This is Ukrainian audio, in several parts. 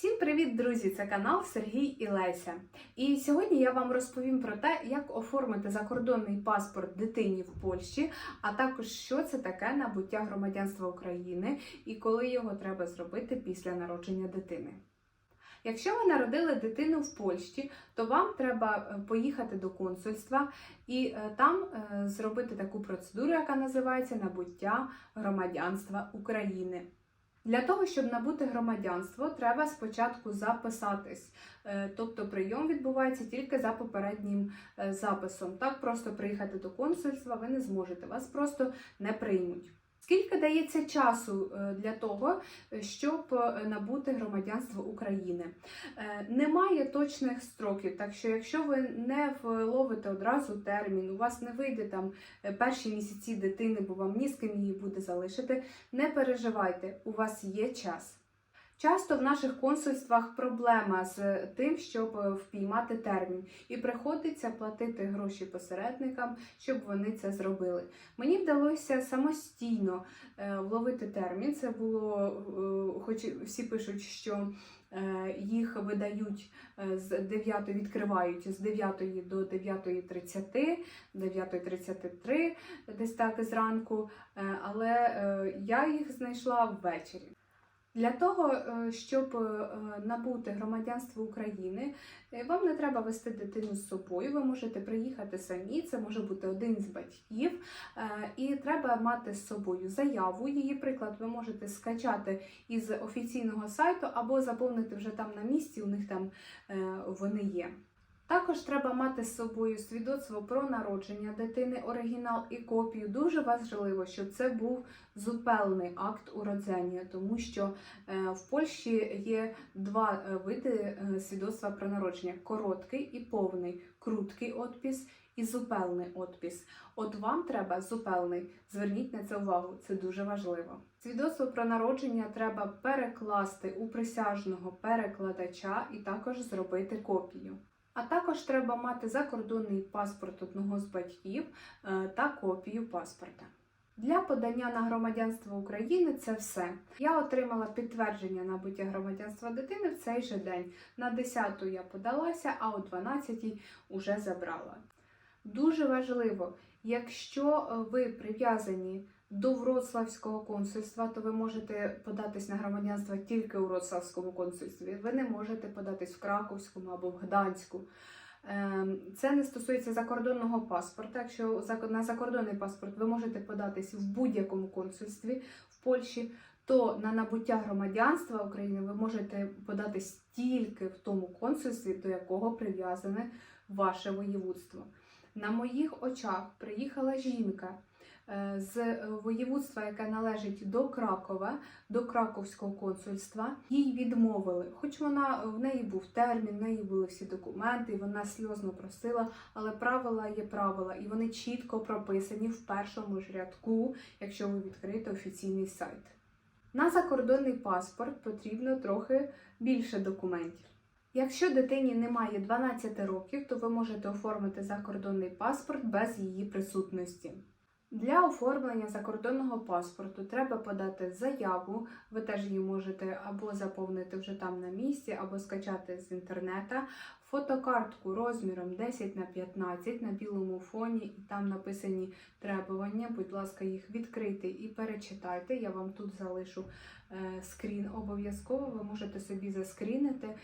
Всім привіт, друзі! Це канал Сергій і Леся. І сьогодні я вам розповім про те, як оформити закордонний паспорт дитині в Польщі, а також що це таке набуття громадянства України і коли його треба зробити після народження дитини. Якщо ви народили дитину в Польщі, то вам треба е, поїхати до консульства і е, там е, зробити таку процедуру, яка називається набуття громадянства України. Для того, щоб набути громадянство, треба спочатку записатись. Е, Тобто прийом відбувається тільки за попереднім е, записом. Так просто приїхати до консульства ви не зможете, вас просто не приймуть. Скільки дається часу е, для того, е, щоб е, набути громадянство України? Немає точних строків, так що якщо ви не вловите одразу термін, у вас не вийде там перші місяці дитини, бо вам ні з ким її буде залишити, не переживайте, у вас є час. Часто в наших консульствах проблема з тим, щоб е, впіймати термін, і приходиться платити гроші посередникам, щоб вони це зробили. Мені вдалося самостійно е, вловити термін. Це було, е, хоч всі пишуть, що їх видають з 9, відкривають з 9 до 9.30, 9.33, десь так зранку, але я їх знайшла ввечері. Для того, е, щоб е, набути громадянство України, е, вам не треба вести дитину з собою. Ви можете приїхати самі, це може бути один з батьків, і треба мати з собою заяву. Її приклад ви можете скачати із офіційного сайту або заповнити вже там на місці. У них там вони є. Також треба мати з собою свідоцтво про народження дитини, оригінал і копію. Дуже важливо, щоб це був зупельний акт уродження, тому що е, в Польщі є два е, види е, свідоцтва про народження: короткий і повний, круткий отпис і зупельний отпис. От вам треба зупельний. Зверніть на це увагу, це дуже важливо. Свідоцтво про народження треба перекласти у присяжного перекладача і також зробити копію. А також треба мати закордонний паспорт одного з батьків е, та копію паспорта. Для подання на громадянство України це все. Я отримала підтвердження набуття громадянства дитини в цей же день. На 10-ту я подалася, а о 12-й уже забрала. Дуже важливо, якщо е, ви прив'язані до Вроцлавського консульства, то ви можете податись на громадянство тільки у Вроцлавському консульстві. Ви не можете податись в Краковському або в Гданську. Ем, Це не стосується закордонного паспорта. Якщо на закордонний паспорт ви можете податись в будь-якому консульстві в Польщі, то на набуття громадянства України ви можете податись тільки в тому консульстві, до якого прив'язане ваше воєводство. На моїх очах приїхала жінка з воєводства, яке належить до Кракова, до Краковського консульства. Їй відмовили, хоч вона в неї був термін, в неї були всі документи, вона сльозно просила, але правила є правила, і вони чітко прописані в першому ж рядку, якщо ви відкриєте офіційний сайт. На закордонний паспорт потрібно трохи більше документів. Якщо дитині немає 12 років, то ви можете оформити закордонний паспорт без її присутності. Для оформлення закордонного паспорту треба подати заяву. Ви теж її можете або заповнити вже там на місці, або скачати з інтернета. Фотокартку розміром 10 на 15 на білому фоні, і там написані требування. Будь ласка, їх відкрийте і перечитайте. Я вам тут залишу е, скрін. Обов'язково ви можете собі заскрінити, е,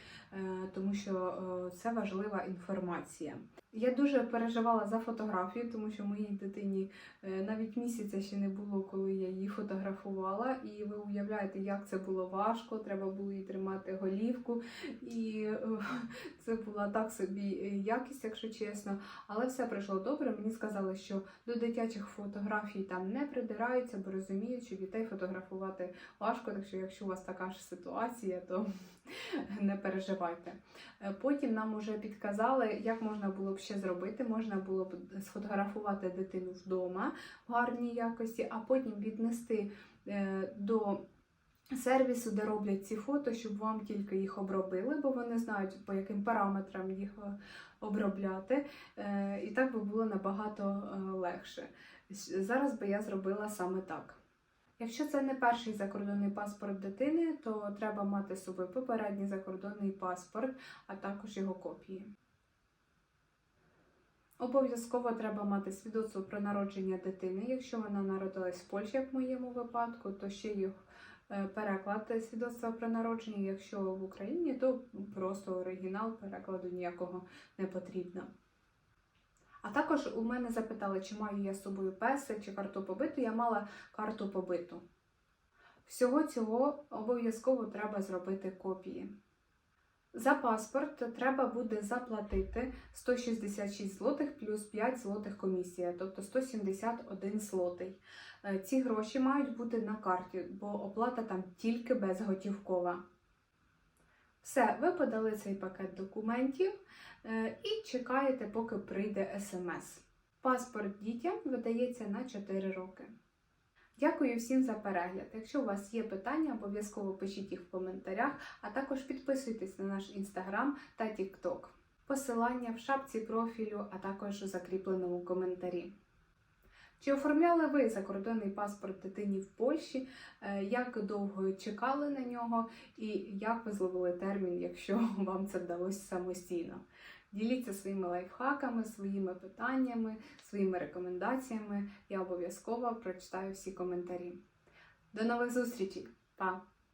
тому що е, це важлива інформація. Я дуже переживала за фотографію, тому що моїй дитині е, навіть місяця ще не було, коли я її фотографувала. І ви уявляєте, як це було важко. Треба було їй тримати голівку, і е, це була так собі е, якість, якщо чесно. Але все пройшло добре. Мені сказали, що до дитячих фотографій там не придираються, бо розуміють, що дітей фотографувати важко. Так що, якщо у вас така ж ситуація, то не переживайте. Потім нам уже підказали, як можна було б ще зробити. Можна було б сфотографувати дитину вдома в гарній якості, а потім віднести е, до сервісу, де роблять ці фото, щоб вам тільки їх обробили, бо вони знають, по яким параметрам їх е, обробляти. Е, І так би було набагато легше. Зараз би я зробила саме так. Якщо це не перший закордонний паспорт дитини, то треба мати з собою попередній закордонний паспорт, а також його копії. Обов'язково треба мати свідоцтво про народження дитини. Якщо вона народилась в Польщі, як в моєму випадку, то ще їх е, переклад свідоцтва про народження. Якщо в Україні, то просто оригінал перекладу ніякого не потрібно. А також у мене запитали, чи маю я з собою песель чи карту побиту. Я мала карту побиту. Всього цього обов'язково треба зробити копії. За паспорт треба буде заплатити 166 злотих плюс 5 злотих комісія, тобто 171 злотий. Е, Ці гроші мають бути на карті, бо оплата там тільки безготівкова. Все, ви подали цей пакет документів е, і чекаєте, поки прийде смс. Паспорт дітям видається на 4 роки. Дякую всім за перегляд. Якщо у вас є питання, обов'язково пишіть їх в коментарях, а також підписуйтесь на наш інстаграм та тікток. Посилання в шапці профілю, а також у закріпленому коментарі. Чи оформляли ви закордонний паспорт дитині в Польщі? Е, Як довго чекали на нього, і як ви зловили термін, якщо вам це вдалося самостійно? Діліться своїми лайфхаками, своїми питаннями, своїми рекомендаціями. Я обов'язково прочитаю всі коментарі. До нових зустрічей! Па!